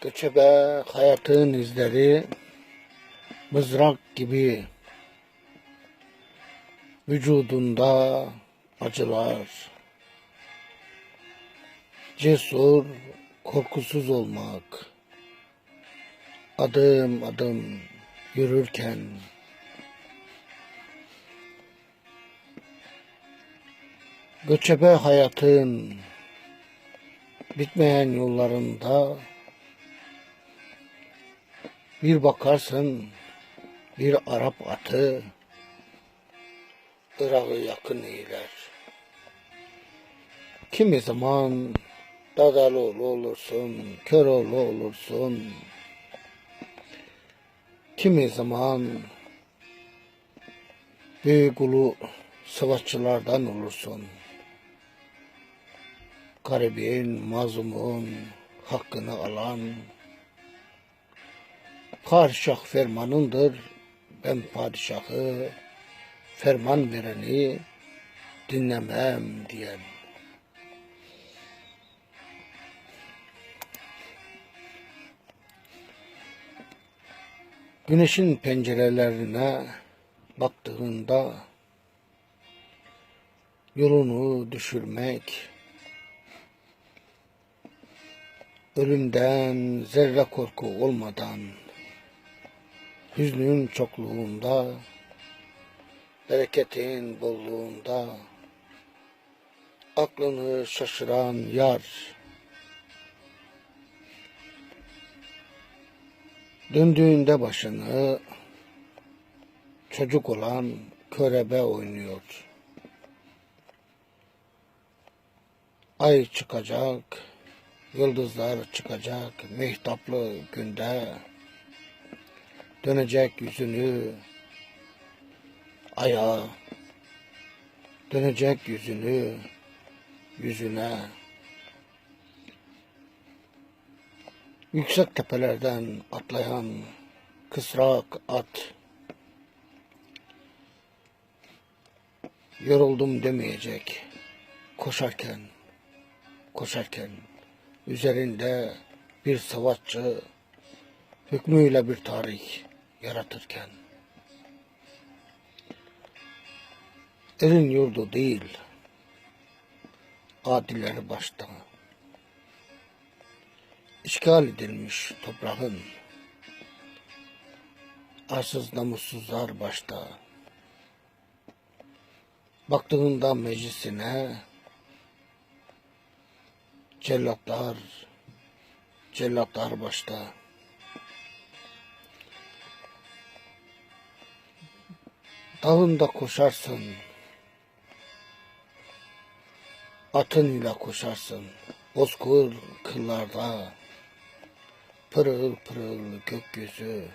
Göçebe hayatın izleri mızrak gibi vücudunda acılar. Cesur, korkusuz olmak. Adım adım yürürken göçebe hayatın bitmeyen yollarında bir bakarsın bir Arap atı Irak'ı yakın eyler. Kimi zaman Dadaloğlu olursun, Köroğlu olursun. Kimi zaman büyük ulu savaşçılardan olursun. Garibin, mazlumun hakkını alan Padişah fermanındır. Ben padişahı ferman vereni dinlemem diyen. Güneşin pencerelerine baktığında yolunu düşürmek, ölümden zerre korku olmadan hüznün çokluğunda, bereketin bolluğunda, aklını şaşıran yar, döndüğünde başını çocuk olan körebe oynuyor. Ay çıkacak, yıldızlar çıkacak mehtaplı günde dönecek yüzünü. Ayağa dönecek yüzünü. Yüzüne. Yüksek tepelerden atlayan kısrak at. Yoruldum demeyecek. Koşarken koşarken üzerinde bir savaşçı hükmüyle bir tarih yaratırken. Elin yurdu değil adilleri başta işgal edilmiş toprağın arsız namussuzlar başta. Baktığında meclisine cellatlar cellatlar başta Dağında koşarsın. Atın ile koşarsın. Bozkır kıllarda. Pırıl pırıl gökyüzü.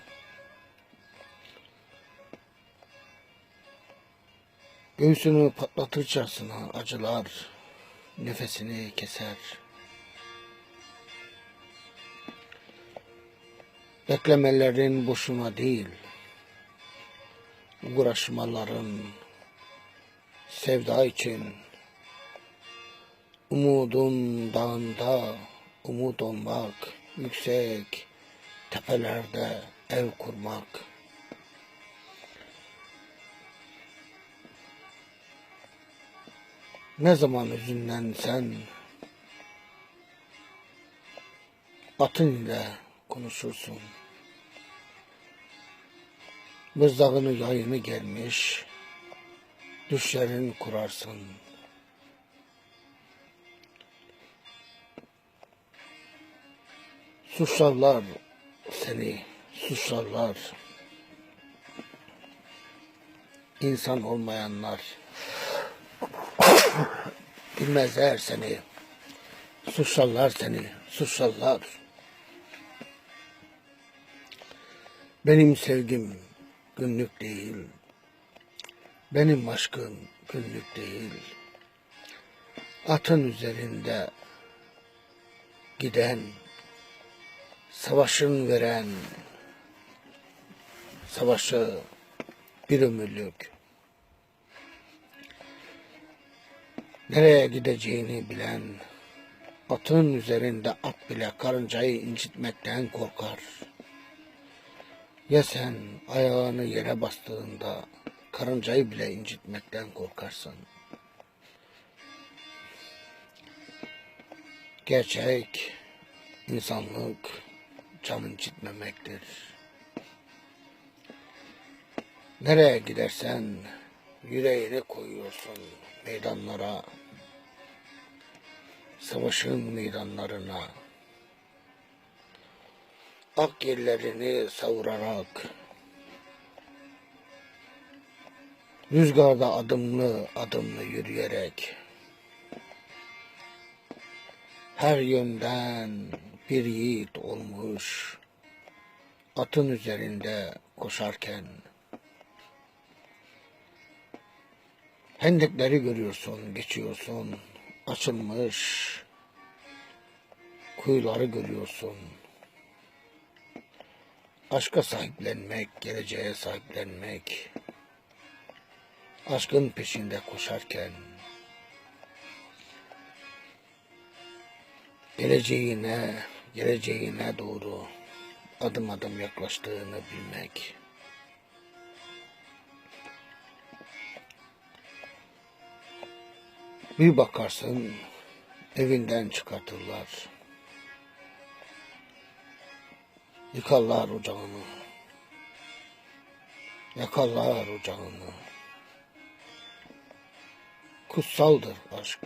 Göğsünü patlatırcasına acılar. Nefesini keser. Beklemelerin boşuna değil uğraşmaların sevda için umudun dağında umut olmak yüksek tepelerde ev kurmak. Ne zaman üzünlensen atın ile konuşursun Mızrağını yayını gelmiş, düşlerin kurarsın. Suçlarlar seni, suçlarlar. İnsan olmayanlar bilmezler seni. Suçlarlar seni, suçlarlar. Benim sevgim günlük değil. Benim aşkım günlük değil. Atın üzerinde giden, savaşın veren, savaşı bir ömürlük. Nereye gideceğini bilen, Atın üzerinde at bile karıncayı incitmekten korkar. Ya sen ayağını yere bastığında karıncayı bile incitmekten korkarsın. Gerçek insanlık can incitmemektir. Nereye gidersen yüreğini koyuyorsun meydanlara, savaşın meydanlarına. Ak yerlerini savurarak, rüzgarda adımlı adımlı yürüyerek, her yönden bir yiğit olmuş, atın üzerinde koşarken, hendekleri görüyorsun, geçiyorsun, açılmış kuyuları görüyorsun. Aşka sahiplenmek, geleceğe sahiplenmek, aşkın peşinde koşarken, geleceğine, geleceğine doğru adım adım yaklaştığını bilmek. Bir bakarsın evinden çıkartırlar. Yıkarlar ocağını. Yakarlar ocağını. Kutsaldır aşk.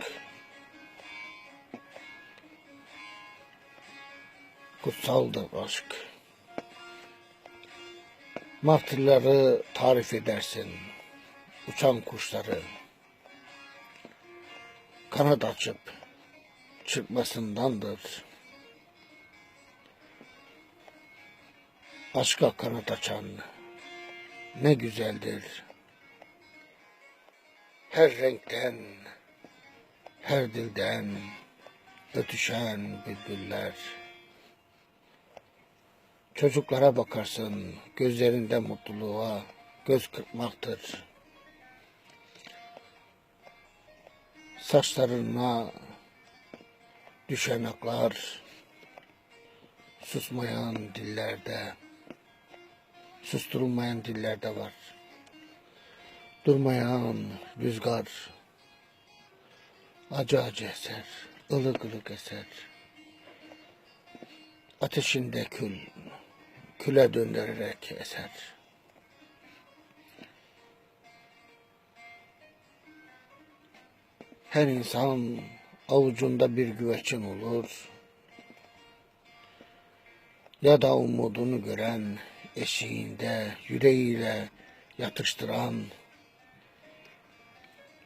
Kutsaldır aşk. Martırları tarif edersin. Uçan kuşları. Kanat açıp çırpmasındandır. Aşka kanat açan ne güzeldir. Her renkten, her dilden ötüşen bülbüller. Çocuklara bakarsın, gözlerinde mutluluğa göz kırpmaktır. Saçlarına düşen aklar, susmayan dillerde, susturulmayan dillerde var. Durmayan rüzgar, acı acı eser, ılık ılık eser. Ateşinde kül, küle döndürerek eser. Her insan avucunda bir güveçin olur. Ya da umudunu gören, eşiğinde yüreğiyle yatıştıran,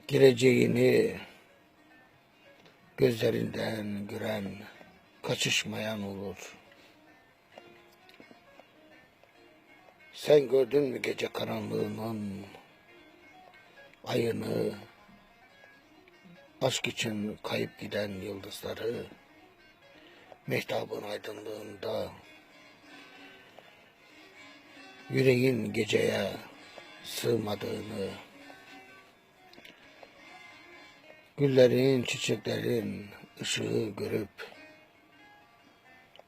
geleceğini gözlerinden gören, kaçışmayan olur. Sen gördün mü gece karanlığının ayını, aşk için kayıp giden yıldızları, mehtabın aydınlığında, yüreğin geceye sığmadığını, güllerin, çiçeklerin ışığı görüp,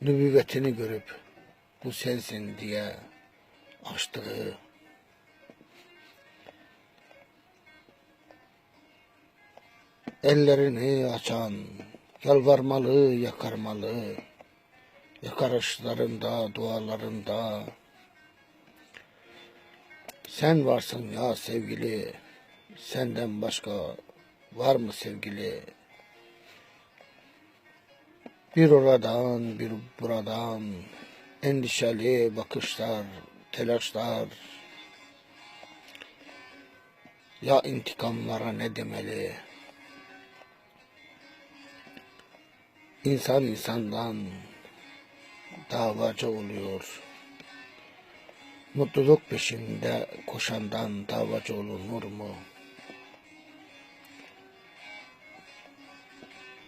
nübüvvetini görüp, bu sensin diye açtığı, ellerini açan, yalvarmalı, yakarmalı, yakarışlarında, dualarında, sen varsın ya sevgili, senden başka var mı sevgili? Bir oradan, bir buradan, endişeli bakışlar, telaşlar, ya intikamlara ne demeli? İnsan insandan davacı oluyor. Mutluluk peşinde koşandan davacı olunur mu?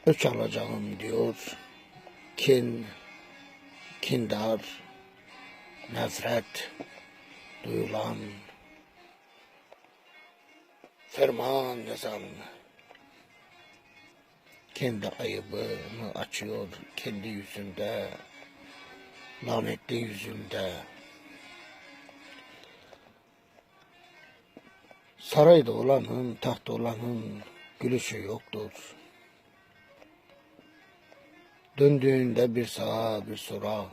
Öç alacağım diyor. Kin, kindar, nefret duyulan, ferman yazan, kendi ayıbını açıyor kendi yüzünde, lanetli yüzünde. Sarayda olanın, tahtta olanın gülüşü yoktur. Döndüğünde bir sağa bir sola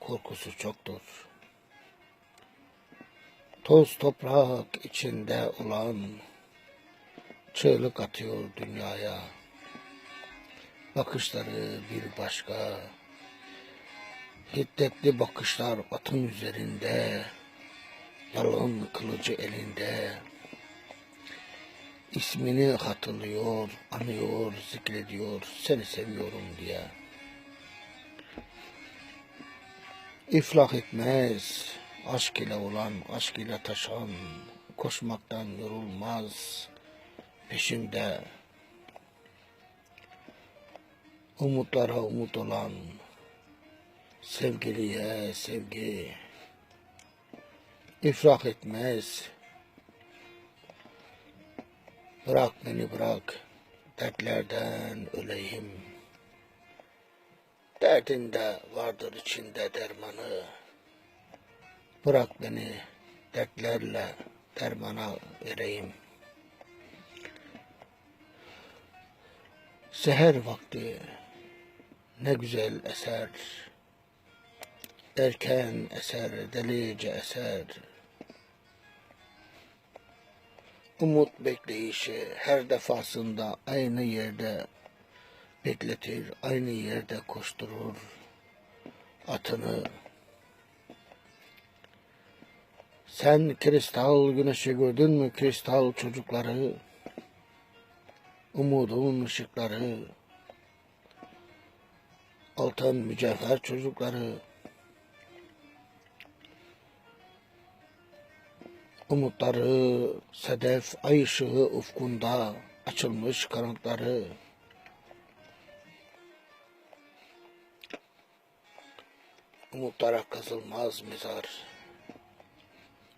korkusu çoktur. Toz toprak içinde olan çığlık atıyor dünyaya. Bakışları bir başka. Hiddetli bakışlar atın üzerinde. Yalın kılıcı elinde. İsmini hatırlıyor, anıyor, zikrediyor, seni seviyorum diye. İflah etmez, aşk ile olan, aşk ile taşan, koşmaktan yorulmaz, peşinde. Umutlara umut olan, sevgiliye sevgi, iflah etmez, Bırak beni bırak, dertlerden öleyim. Derdinde vardır içinde dermanı. Bırak beni dertlerle dermana vereyim. Seher vakti ne güzel eser. Erken eser, delice eser. Umut bekleyişi her defasında aynı yerde bekletir, aynı yerde koşturur atını. Sen kristal güneşi gördün mü kristal çocukları? Umudun ışıkları, altın mücevher çocukları, Umutları sedef ay ışığı ufkunda açılmış kanatları. Umutlara kazılmaz mezar.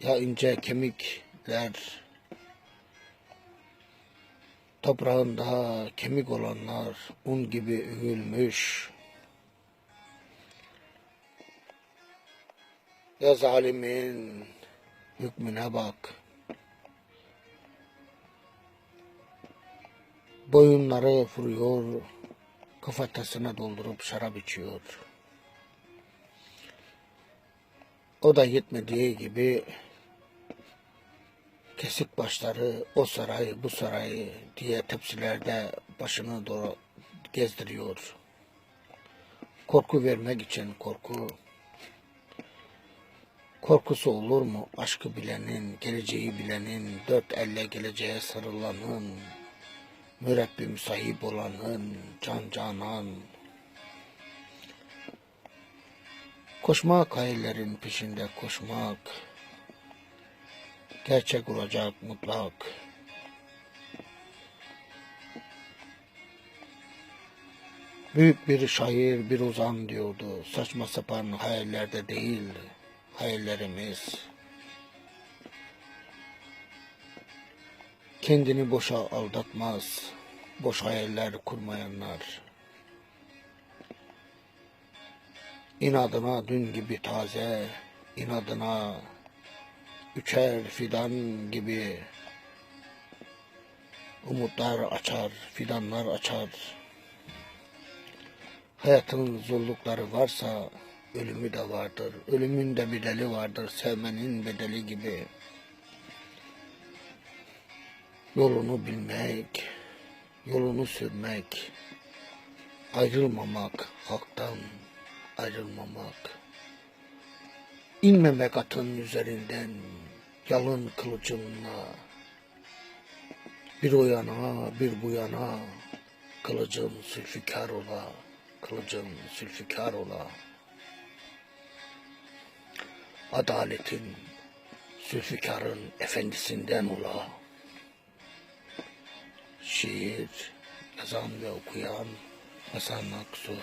Ya ince kemikler toprağında kemik olanlar un gibi üğülmüş. Ya zalimin hükmüne bak. Boyunları vuruyor, kafatasına doldurup şarap içiyor. O da yetmediği gibi kesik başları o saray bu saray diye tepsilerde başını doğru gezdiriyor. Korku vermek için korku. Korkusu olur mu aşkı bilenin, geleceği bilenin, dört elle geleceğe sarılanın, mürebbim sahip olanın, can canan. Koşmak hayallerin peşinde koşmak, gerçek olacak mutlak. Büyük bir şair, bir ozan diyordu. Saçma sapan hayallerde değil, hayallerimiz. Kendini boşa aldatmaz, boş hayaller kurmayanlar. İnadına dün gibi taze, inadına üçer fidan gibi umutlar açar, fidanlar açar. Hayatın zorlukları varsa ölümü de vardır. Ölümün de bedeli vardır. Sevmenin bedeli gibi. Yolunu bilmek, yolunu sürmek, ayrılmamak, haktan ayrılmamak. İnmemek atın üzerinden, yalın kılıcınla. Bir o yana, bir bu yana, kılıcın sülfikar ola, kılıcın sülfikar ola adaletin, Zülfikar'ın efendisinden ola. Şiir yazan ve okuyan Hasan Aksu.